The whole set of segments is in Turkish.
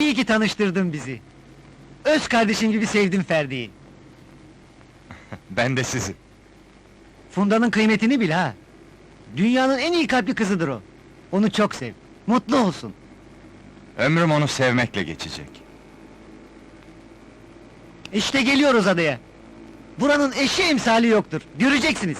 İyi ki tanıştırdın bizi. Öz kardeşim gibi sevdim Ferdi'yi. Ben de sizi. Funda'nın kıymetini bil ha. Dünyanın en iyi kalpli kızıdır o. Onu çok sev. Mutlu olsun. Ömrüm onu sevmekle geçecek. İşte geliyoruz adaya. Buranın eşi emsali yoktur. Göreceksiniz.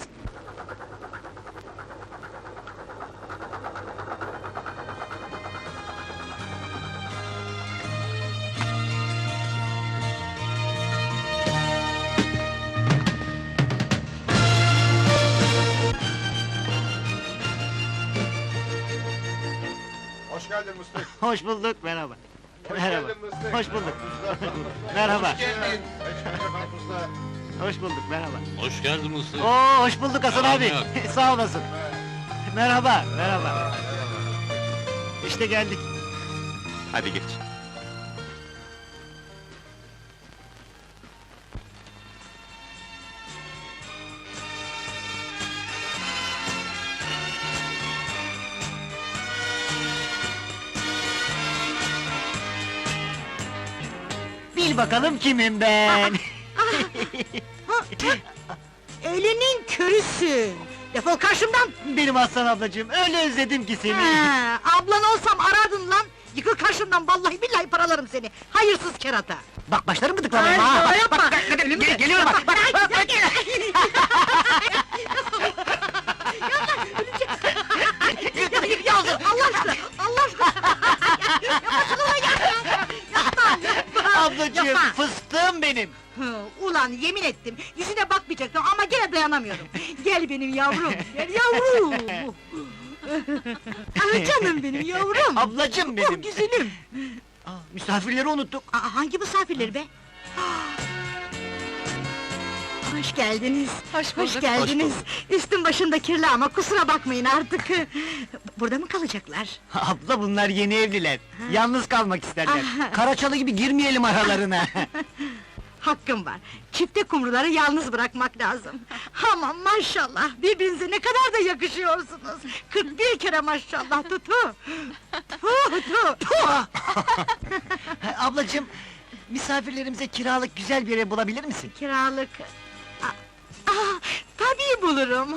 Geldin Mustafa. Hoş bulduk, merhaba. Hoş Merhaba. geldin. Hoş bulduk. Merhaba. Hoş geldin. Mustafa. Hoş bulduk, merhaba. Hoş geldin Mustafa. Oo, hoş bulduk Hasan Yalan abi. Sağ olasın. Merhaba, merhaba. İşte geldik. Hadi geç. Bil bakalım kimim ben. Elinin körüsün! Defol karşımdan! Benim Aslan ablacığım, öyle özledim ki seni. Ha, ablan olsam aradın lan! Yıkıl karşımdan, vallahi billahi paralarım seni! Hayırsız kerata! Bak başlarım gıdıklamaya Ay, ha. yapma! Bak, bak, bak, gel- geliyorum bak, bak, Ay, bak, ya, bak. gel. Ya, Ulan yemin ettim, yüzüne bakmayacaktım ama gene dayanamıyorum. Gel benim yavrum, gel yavrum! ah canım benim yavrum! Ablacığım benim. Oh güzelim! Aa, misafirleri unuttuk. Aa, hangi misafirleri be? Hoş geldiniz. Hoş, bulduk. geldiniz. Üstün başında kirli ama kusura bakmayın artık. Burada mı kalacaklar? Abla bunlar yeni evliler. Yalnız kalmak isterler. Ah. Karaçalı gibi girmeyelim aralarına. Hakkım var. Çifte kumruları yalnız bırakmak lazım. Aman maşallah, birbirinize ne kadar da yakışıyorsunuz. 41 kere maşallah, tutu! Tu, tu, tu! Ablacığım, misafirlerimize kiralık güzel bir ev bulabilir misin? Kiralık... Aa, aa, tabii bulurum.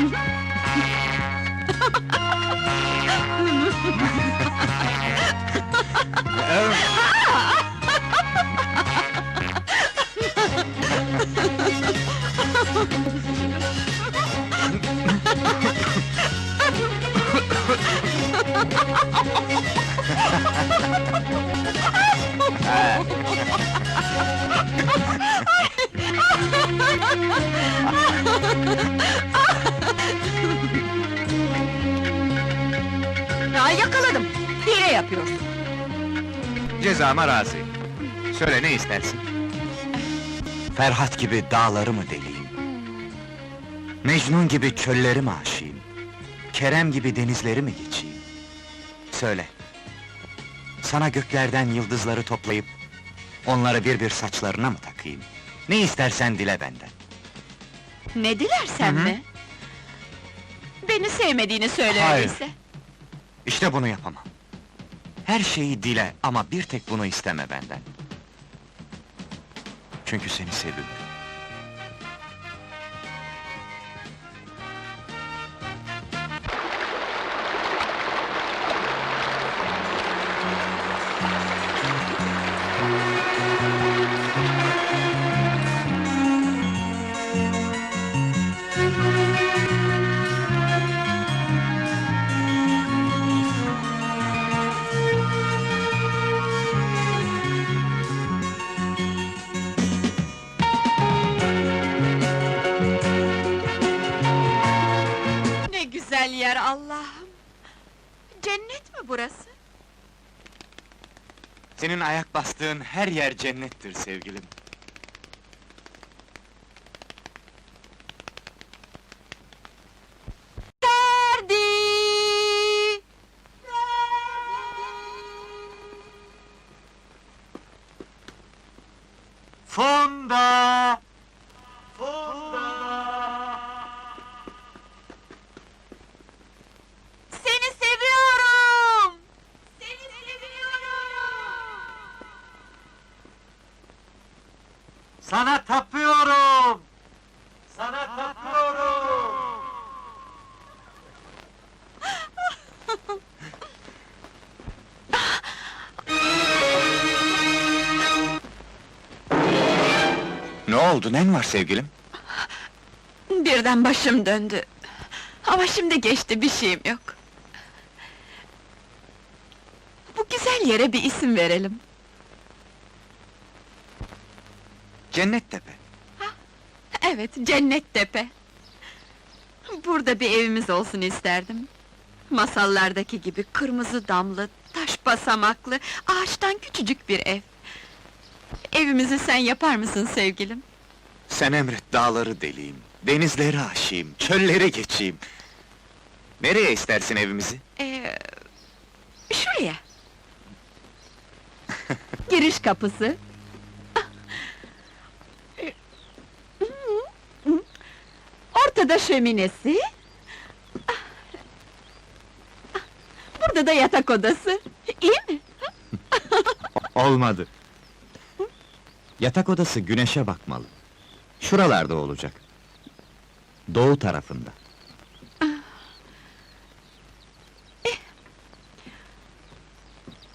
Ha ha ha ha ha! Hile yapıyorsun. Cezama razıyım. Söyle ne istersin? Ferhat gibi dağları mı deleyim? Mecnun gibi çölleri mi aşayım? Kerem gibi denizleri mi geçeyim? Söyle. Sana göklerden yıldızları toplayıp... ...onları bir bir saçlarına mı takayım? Ne istersen dile benden. Ne dilersen Hı hı. mi? Beni sevmediğini söyle Hayır. öyleyse. İşte bunu yapamam. Her şeyi dile ama bir tek bunu isteme benden. Çünkü seni seviyorum. Senin ayak bastığın her yer cennettir sevgilim. Sana tapıyorum! Sana tapıyorum! ne oldu, nen var sevgilim? Birden başım döndü. Ama şimdi geçti, bir şeyim yok. Bu güzel yere bir isim verelim. Cennet tepe. Evet, Cennet Tepe. Burada bir evimiz olsun isterdim. Masallardaki gibi kırmızı damlı, taş basamaklı, ağaçtan küçücük bir ev. Evimizi sen yapar mısın sevgilim? Sen emret dağları deleyim, denizleri aşayım, çölleri geçeyim. Nereye istersin evimizi? Ee, şuraya. Giriş kapısı. Ortada şöminesi. Burada da yatak odası. İyi mi? Olmadı. Yatak odası güneşe bakmalı. Şuralarda olacak. Doğu tarafında.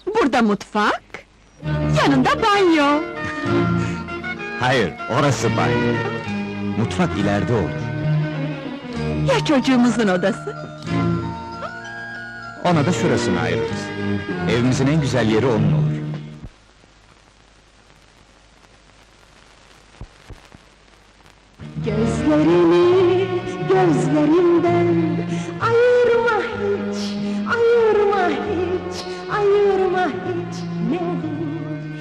Burada mutfak. Yanında banyo. Hayır, orası banyo. Mutfak ileride olur. Ya çocuğumuzun odası? Ona da şurasını ayırırız. Evimizin en güzel yeri onun olur. Gözlerini gözlerimden ayırma hiç, ayırma hiç, ayırma hiç ne olur.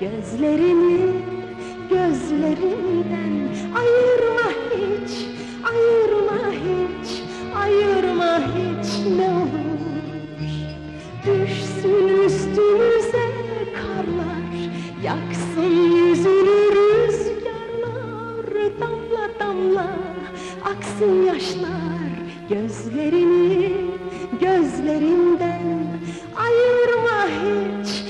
Gözlerini gözlerimden gözlerini gözlerinden ayırma hiç,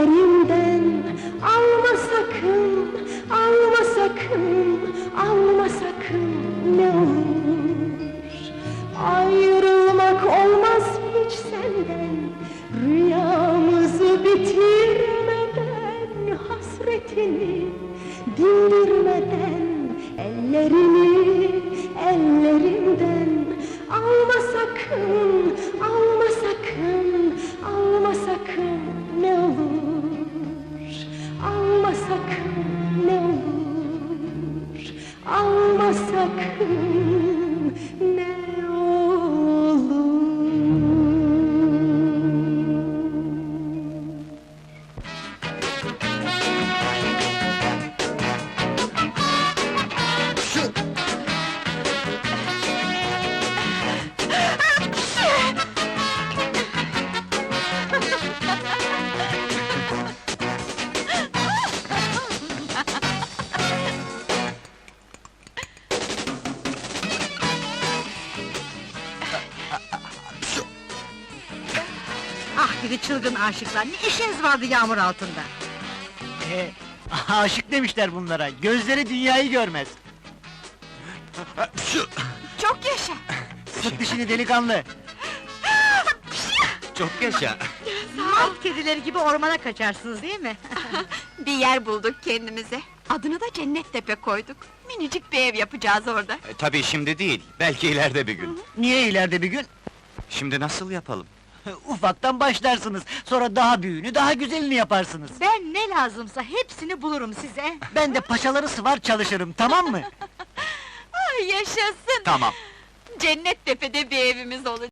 ellerimden alma sakın, alma sakın, alma sakın ne olur. Ayrılmak olmaz hiç senden Rüyamızı bitirmeden Hasretini dindirmeden Ellerini ellerimden Alma sakın, alma çılgın aşıklar, ne işiniz vardı yağmur altında? Ee, aşık demişler bunlara. Gözleri dünyayı görmez. Çok yaşa. Sık dişini delikanlı. Çok yaşa. Mart kedileri gibi ormana kaçarsınız değil mi? Bir yer bulduk kendimize. Adını da Cennet Tepe koyduk. Minicik bir ev yapacağız orada. E, tabii şimdi değil, belki ileride bir gün. Niye ileride bir gün? Şimdi nasıl yapalım? Ufaktan başlarsınız, sonra daha büyüğünü, daha güzelini yaparsınız. Ben ne lazımsa hepsini bulurum size. Ben de paçaları sıvar çalışırım, tamam mı? Ay yaşasın! Tamam. Cennet tepede bir evimiz olacak.